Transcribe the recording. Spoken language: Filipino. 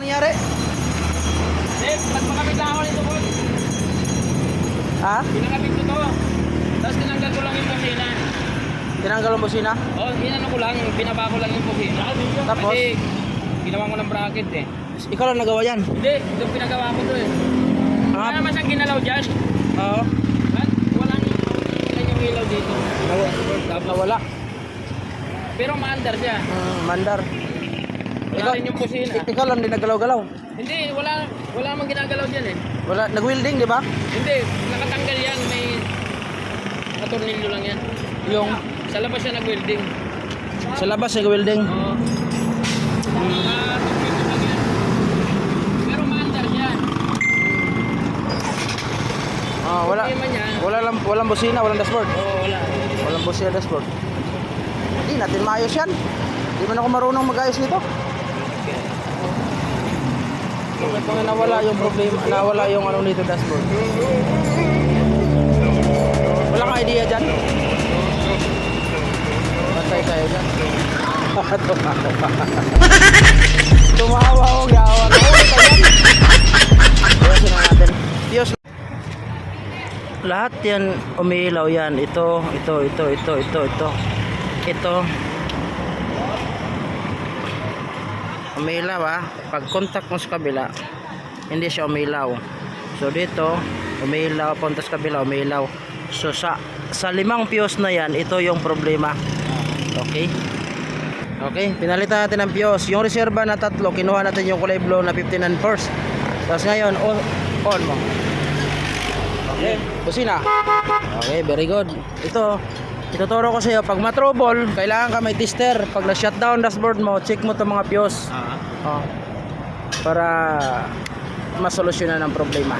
nangyari? Eh, nagpakabit lang ako nito, boss. Ha? Pinakabit ko to. Tapos tinanggal ko lang yung kusina. Tinanggal ang busina? Oh, inano ko lang, binaba ko lang yung kusina. Tapos? Kasi, ginawa ko ng bracket eh. Ikaw lang nagawa yan? Hindi, yung pinagawa ko to eh. Wala Ah, naman siyang ginalaw dyan. oo. At walang walang yung ilaw dito. Nawa- Nawala. Pero maandar siya. Hmm, mandar. Wala Ikaw- rin yung kusina. Ik- ikaw lang din naggalaw-galaw. Hindi, wala wala namang ginagalaw dyan eh. Wala, nag-welding, di ba? Hindi, nakatanggal yan. May katornilyo lang yan. Yung Sa labas siya nag-welding. sa labas nag-welding. Oo. Yan. Pero maandar siya. Ah, wala. Wala lang, walang busina, walang dashboard. Oo, wala. Walang busina, dashboard. Hindi natin maayos yan. Hindi man ako marunong mag-ayos nito. Bakit mga nawala yung problema, nawala yung ano nito dashboard. Walang idea dyan. Patay tayo dyan. Tumawa gawa. Ulit ka dyan. Ayusin na natin. Diyos. Lahat yan umiilaw yan. Ito, ito, ito, ito, ito, ito. Ito. Umiilaw ah. Pag contact mo sa kabila, hindi siya umiilaw. So dito, umiilaw. Punta sa kabila, umiilaw. So sa sa limang fuse na yan, ito yung problema. Okay? Okay, pinalitan natin ng fuse. Yung reserva na tatlo, kinuha natin yung kulay blue na 59 first. Tapos ngayon, on, on mo. Okay, busina. Okay, very good. Ito, ituturo ko sa iyo, pag matrouble, kailangan ka may tester. Pag na-shutdown dashboard mo, check mo itong mga fuse. Ah. Oh, para masolusyonan ang problema.